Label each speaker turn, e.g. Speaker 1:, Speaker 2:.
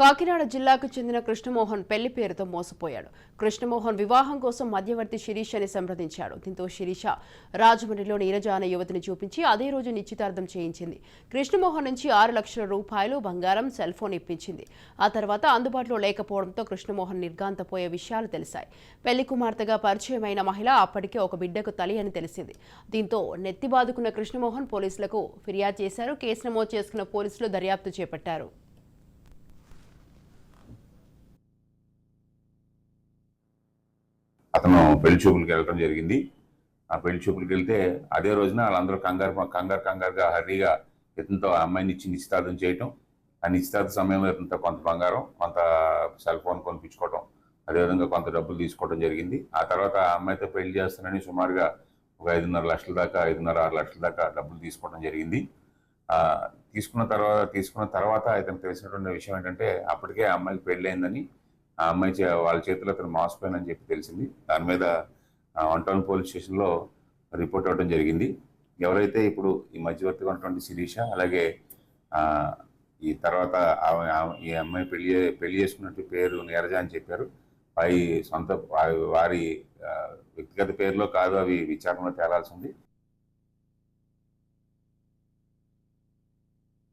Speaker 1: కాకినాడ జిల్లాకు చెందిన కృష్ణమోహన్ పెళ్ళి పేరుతో మోసపోయాడు. కృష్ణమోహన్ వివాహం కోసం మధ్యవర్తి శిరీషని సంప్రదించాడు. దీంతో శిరీష రాజమండ్రిలో ఈరజ అనే యువతిని చూపించి అదే రోజు నిశ్చితార్థం చేయించింది. కృష్ణమోహన్ నుంచి ఆరు లక్షల రూపాయలు బంగారం సెల్ ఫోన్ ఇప్పించింది. ఆ తర్వాత అందుబాటులో లేకపోవడంతో కృష్ణమోహన్ నిర్గాంతపోయే విషయాలు తెలిసాయి. పెళ్ళి కుమార్తెగా పరిచయమైన మహిళ అప్పటికే ఒక బిడ్డకు తల్లి అని తెలిసింది. దీంతో నెత్తి బాదుకున్న కృష్ణమోహన్ పోలీసులకు ఫిర్యాదు చేశారు. కేసు నమోదు చేసుకున్న పోలీసులు దర్యాప్తు చేపట్టారు.
Speaker 2: అతను పెళ్ళి చూపులకు వెళ్ళడం జరిగింది. ఆ పెళ్ళి చూపులకు వెళ్తే అదే రోజున వాళ్ళందరూ కంగారు కంగారు కంగారుగా హర్రీగా ఇతనితో అమ్మాయిని ఇచ్చి నిశ్చితార్థం చేయటం. ఆ నిశ్చితార్థ సమయంలో ఇతనితో కొంత బంగారం కొంత సెల్ ఫోన్ కొనిపించుకోవటం. అదేవిధంగా కొంత డబ్బులు తీసుకోవడం జరిగింది. ఆ తర్వాత ఆ అమ్మాయితో పెళ్ళి చేస్తానని సుమారుగా ఒక ఐదున్నర లక్షల దాకా ఐదున్నర ఆరు లక్షల దాకా డబ్బులు తీసుకోవడం జరిగింది. తీసుకున్న తర్వాత తీసుకున్న తర్వాత ఇతనికి తెలిసినటువంటి విషయం ఏంటంటే అప్పటికే అమ్మాయికి అమ్మాయికి పెళ్ళయిందని ఆ అమ్మాయి చే- వాళ్ళ చేతిలో అతను మోసపోయానని చెప్పి తెలిసింది. దాని మీద వన్ టౌన్ పోలీస్ స్టేషన్లో రిపోర్ట్ అవ్వడం జరిగింది. ఎవరైతే ఇప్పుడు ఈ మధ్యవర్తిగా ఉన్నటువంటి శిరీష అలాగే ఈ తర్వాత ఆమె- ఆమె- ఈ అమ్మాయి పెళ్ళి పెళ్ళి చేసుకున్నట్టు పేరు నీరజ అని చెప్పారు. వారి సొంత వారి- వారి వ్యక్తిగత పేరులో కాదు అవి విచారణలో తేలాల్సింది